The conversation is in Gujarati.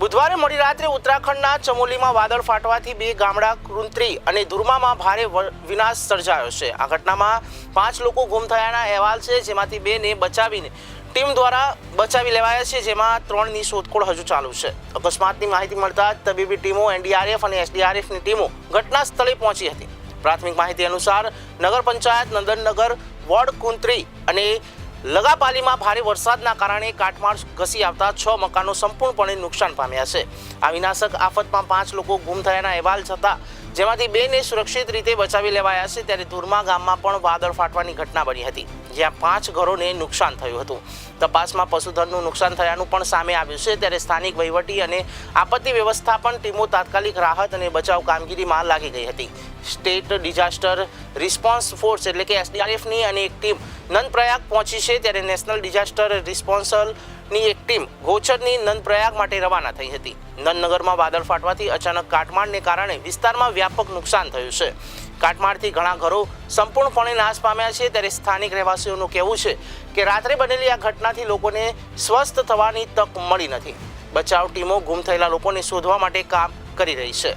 બુધવારે મોડી રાત્રે ઉત્તરાખંડના ચમોલીમાં વાદળ ફાટવાથી બે ગામડા કૃંત્રી અને ધુરમામાં ભારે વિનાશ સર્જાયો છે. આ ઘટનામાં પાંચ લોકો ગુમ થયાના અહેવાલ છે, જેમાંથી બેને બચાવીને ટીમ દ્વારા બચાવી લેવાયા છે, જેમાં ત્રણની શોધખોળ હજુ ચાલુ છે. અકસ્માતની માહિતી મળતા તબીબી ટીમો, એનડીઆરએફ અને એસડીઆરએફની ટીમો ઘટના સ્થળે પહોંચી હતી. પ્રાથમિક માહિતી અનુસાર નગર પંચાયત નંદનનગર, વોર્ડ કુંત્રી અને લગાપાલીમાં ભારે વરસાદના કારણે કાટમાળ ઘસી આવતા છ મકાનો સંપૂર્ણપણે નુકસાન પામ્યા છે. આ વિનાશક આફતમાં પાંચ લોકો ગુમ થયાના અહેવાલ છતાં જેમાંથી બેને સુરક્ષિત રીતે બચાવી લેવાયા છે ત્યારે ધુરમા ગામમાં પણ વાદળ ફાટવાની ઘટના બની હતી, જ્યાં પાંચ ઘરોને નુકસાન થયું હતું. તપાસમાં પશુધનનું નુકસાન થયાનું પણ સામે આવ્યું છે ત્યારે સ્થાનિક વહીવટી અને આપત્તિ વ્યવસ્થાપન ટીમો તાત્કાલિક રાહત અને બચાવ કામગીરીમાં લાગી ગઈ હતી. સ્ટેટ ડિઝાસ્ટર રિસ્પોન્સ ફોર્સ એટલે કે એસડીઆરએફની અને એક ટીમ નંદપ્રયાગ પહોંચી છે ત્યારે નેશનલ ડિઝાસ્ટર રિસ્પોન્સલની એક ટીમ ગોચરની નંદપ્રયાગ માટે રવાના થઈ હતી. નંદનગરમાં વાદળ ફાટવાથી અચાનક કાટમાળને કારણે વિસ્તારમાં વ્યાપક નુકસાન થયું છે. કાટમાળથી ઘણા ઘરો સંપૂર્ણપણે નાશ પામ્યા છે ત્યારે સ્થાનિક રહેવાસીઓનું કહેવું છે કે રાત્રે બનેલી આ ઘટનાથી લોકોને સ્વસ્થ થવાની તક મળી નથી. બચાવ ટીમો ગુમ થયેલા લોકોને શોધવા માટે કામ કરી રહી છે.